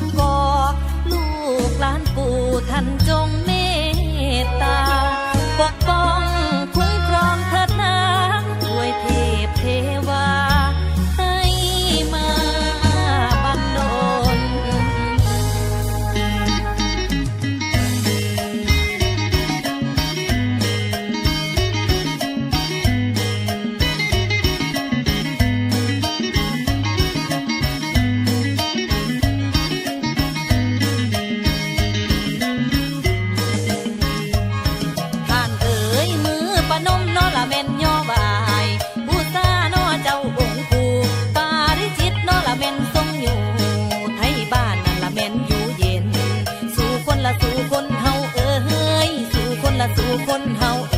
กกอลูกหลานปู่ท่านจงเมตตาปกป้อง คนเฮา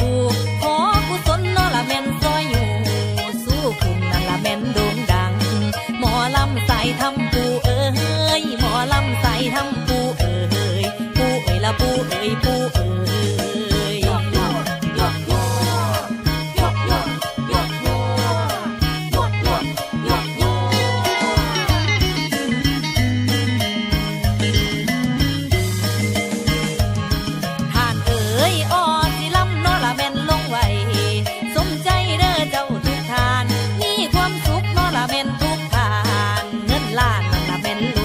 กูขอกูสนนอละแมนซอยอยู่ สู้คุมนั่นละแมนโด่งดัง หมอลำใส่ทำปูเอ้ย หมอลำใส่ทำปูเอ้ย ปูเอ้ยละปูเอ้ยปูเอ้ย ละเป็น